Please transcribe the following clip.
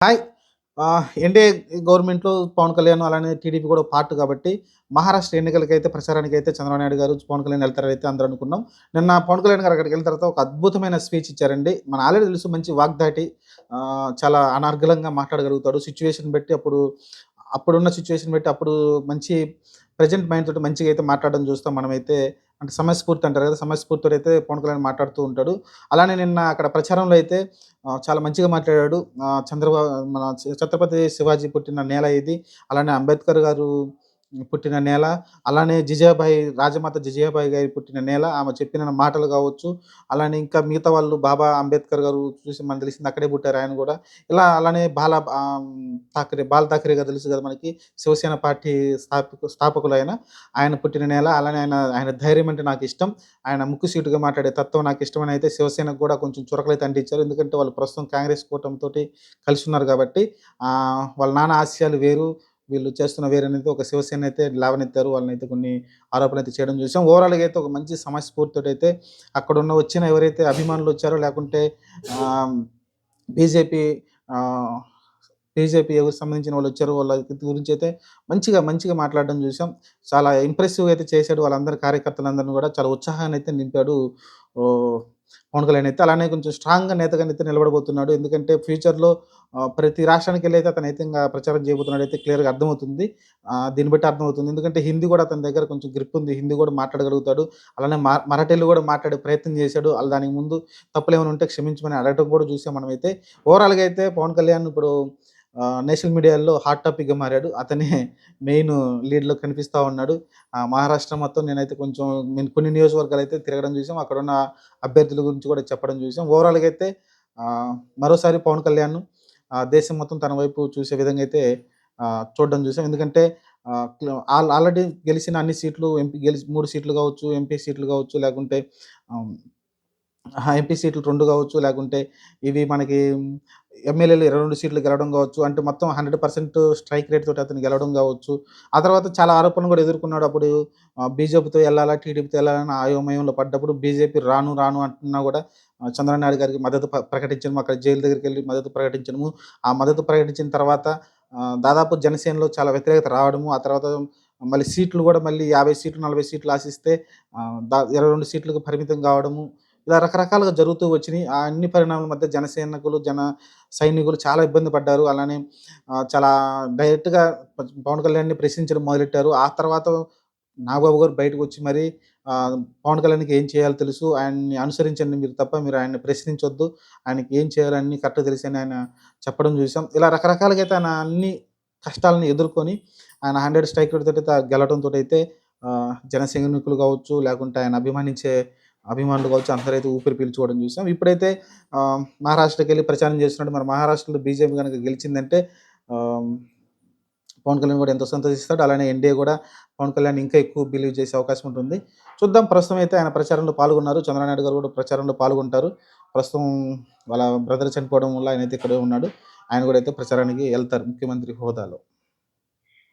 Hi NDA గవర్నమెంట్‌లో పవన్ కళ్యాణ్ అలానే TDP కూడా పార్ట్ కాబట్టి మహారాష్ట్ర ఎన్నికలకైతే అయితే చంద్రబాబు నాయుడు గారు, పవన్ కళ్యాణ్ వెళ్తారైతే అందరూ అనుకున్నాం. నిన్న పవన్ కళ్యాణ్ గారు అక్కడికి వెళ్ళిన తర్వాత ఒక అద్భుతమైన స్పీచ్ ఇచ్చారండి. మన ఆల్రెడీ తెలుసు మంచి వాగ్దాటి చాలా అనార్గలంగా మాట్లాడగలుగుతాడు. సిచ్యువేషన్ బట్టి అప్పుడు అప్పుడున్న సిచ్యువేషన్ బట్టి అప్పుడు మంచి ప్రెజెంట్ మైండ్ తోటి మంచిగా అయితే మాట్లాడడం చూస్తాం మనమైతే. అంటే సమయస్ఫూర్తి అంటారు కదా! సమయస్ఫూర్తితో అయితే పవన్ కళ్యాణ్ మాట్లాడుతూ ఉంటాడు. అలానే నిన్న అక్కడ ప్రచారంలో అయితే చాలా మంచిగా మాట్లాడాడు. చంద్రబాబు మన ఛత్రపతి శివాజీ పుట్టిన నేల ఇది. అలానే అంబేద్కర్ గారు పుట్టిన నేల. అలానే జిజాబాయి రాజమాత జిజాబాయి గారి పుట్టిన నేల. ఆమె చెప్పిన మాటలు కావచ్చు, అలానే ఇంకా మిగతా వాళ్ళు బాబా అంబేద్కర్ గారు చూసి మనకు తెలిసింది అక్కడే పుట్టారు ఆయన కూడా. ఇలా అలానే బాల థాకరే బాల బాల్ ఠాకరే గారు తెలుసు కదా మనకి. శివసేన పార్టీ స్థాపకు స్థాపకులైన ఆయన పుట్టిన నేల. అలానే ఆయన ఆయన ధైర్యం అంటే నాకు ఇష్టం ఆయన ముక్కుసూటిగా మాట్లాడే తత్వం నాకిష్టమని అయితే శివసేనకు కూడా కొంచెం చురకలైతే అంటించారు. ఎందుకంటే వాళ్ళు ప్రస్తుతం కాంగ్రెస్ కూటమితోటి కలిసి ఉన్నారు కాబట్టి వాళ్ళ నాన్న ఆశయాలు వేరు. వీళ్ళు చేస్తున్న వేరేనైతే ఒక శివసేన అయితే లేవనెత్తారు. వాళ్ళనైతే కొన్ని ఆరోపణలు అయితే చేయడం చూసాం. ఓవరాల్‌గా అయితే ఒక మంచి సమయస్ఫూర్తితోటైతే అక్కడున్న వచ్చిన ఎవరైతే అభిమానులు వచ్చారో లేకుంటే బీజేపీ బీజేపీ ఎవరికి సంబంధించిన వాళ్ళు వచ్చారు వాళ్ళ గురించి అయితే మంచిగా, మంచిగా మాట్లాడడం చూసాం. చాలా ఇంప్రెసివ్‌గా అయితే చేశాడు. వాళ్ళందరి కార్యకర్తలందరినీ కూడా చాలా ఉత్సాహాన్ని అయితే నింపాడు. పవన్ కళ్యాణ్ అయితే. అలానే కొంచెం స్ట్రాంగ్‌గా నేతగా అయితే నిలబడబోతున్నాడు. ఎందుకంటే ఫ్యూచర్‌లో ఆహ్, ప్రతి రాష్ట్రానికెళ్ళైతే అతను అయితే ఇంకా ప్రచారం అయితే క్లియర్‌గా అర్థమవుతుంది. దీన్ని బట్టి అర్థమవుతుంది. ఎందుకంటే హిందీ కూడా అతని దగ్గర కొంచెం గ్రిప్ ఉంది. హిందీ కూడా మాట్లాడగలుగుతాడు. అలానే మ మరాఠీలో కూడా మాట్లాడే ప్రయత్నం చేశాడు. అలా దానికి ముందు తప్పులు ఏమైనా ఉంటే క్షమించమని అడగటం కూడా చూసాం మనమైతే. ఓవరాల్‌గా అయితే పవన్ కళ్యాణ్ ఇప్పుడు నేషనల్ మీడియాలో హాట్ టాపిక్‌గా మారాడు. అతనే మెయిన్ లీడ్‌లో కనిపిస్తూ ఉన్నాడు. మహారాష్ట్ర మొత్తం నేనైతే కొంచెం నేను కొన్ని నియోజకవర్గాలైతే తిరగడం చూసాం. అక్కడ ఉన్న అభ్యర్థుల గురించి కూడా చెప్పడం చూసాం. ఓవరాల్‌గా అయితే మరోసారి పవన్ కళ్యాణ్ దేశం మొత్తం తన వైపు చూసే విధంగా అయితే చూడడం చూసాం. ఎందుకంటే ఆల్రెడీ గెలిచిన అన్ని సీట్లు ఎంపీ గెలిచి మూడు సీట్లు కావచ్చు, ఎంపీ సీట్లు కావచ్చు, లేకుంటే ఎంపీ సీట్లు రెండు కావచ్చు, లేకుంటే ఇవి మనకి ఎమ్మెల్యేలు 22 సీట్లు గెలవడం కావచ్చు. అంటే మొత్తం 100% స్ట్రైక్ రేట్ తోటి అతను గెలవడం కావచ్చు. ఆ తర్వాత చాలా ఆరోపణలు కూడా ఎదుర్కొన్నాడు. అప్పుడు బీజేపీతో వెళ్ళాలా టీడీపీతో వెళ్ళాలని అయోమయంలో పడ్డప్పుడు బీజేపీ రాను, రాను అంటున్నా కూడా చంద్రనాయుడు చంద్రబాబు నాయుడు గారికి మద్దతు ప్రకటించడం, అక్కడ జైలు దగ్గరికి వెళ్ళి మద్దతు ప్రకటించడము. ఆ మద్దతు ప్రకటించిన తర్వాత దాదాపు జనసేనలో చాలా వ్యతిరేకత రావడము. ఆ తర్వాత మళ్ళీ సీట్లు కూడా మళ్ళీ 50 సీట్లు, 40 సీట్లు ఆశిస్తే దా ఇరవై రెండు సీట్లకు పరిమితం కావడము. ఇలా రకరకాలుగా జరుగుతూ వచ్చినాయి ఆ అన్ని పరిణామాల మధ్య జనసైనికులు, జన సైనికులు చాలా ఇబ్బంది పడ్డారు. అలానే చాలా డైరెక్ట్‌గా పవన్ కళ్యాణ్‌ని ప్రశ్నించడం మొదలెట్టారు. ఆ తర్వాత నాగబాబు గారు బయటకొచ్చి మరి పవన్ కళ్యాణ్‌కి ఏం చేయాలో తెలుసు. ఆయన్ని అనుసరించండి మీరు తప్ప మీరు ఆయన్ని ప్రశ్నించొద్దు. ఆయనకి ఏం చేయాలని కరెక్ట్ తెలిసి అని ఆయన చెప్పడం చూసాం. ఇలా రకరకాలుగా అయితే ఆయన అన్ని కష్టాలను ఎదుర్కొని ఆయన 100 స్ట్రైక్ రేట్ తోటి త గెలవడంతోటైతే అయితే జన సైనికులు కావచ్చు, లేకుంటే ఆయన అభిమానించే అభిమానులు కావచ్చు, అందరైతే ఊపిరి పీల్చుకోవడం చూసాం. ఇప్పుడైతే మహారాష్ట్రకి వెళ్ళి ప్రచారం చేస్తున్నాడు. మరి మహారాష్ట్రలో బీజేపీ కనుక గెలిచిందంటే పవన్ కళ్యాణ్ కూడా ఎంతో సంతోషిస్తాడు. అలానే ఎన్‌డీఏ కూడా పవన్ కళ్యాణ్ ఇంకా ఎక్కువ బిలీవ్ చేసే అవకాశం ఉంటుంది. చూద్దాం ప్రస్తుతం అయితే ఆయన ప్రచారంలో పాల్గొన్నారు. చంద్రనాయుడు గారు కూడా ప్రచారంలో పాల్గొంటారు. ప్రస్తుతం వాళ్ళ బ్రదర్ చనిపోవడం వల్ల ఆయన అయితే ఇక్కడే ఉన్నాడు. ఆయన కూడా అయితే ప్రచారానికి వెళ్తారు ముఖ్యమంత్రి హోదాలో.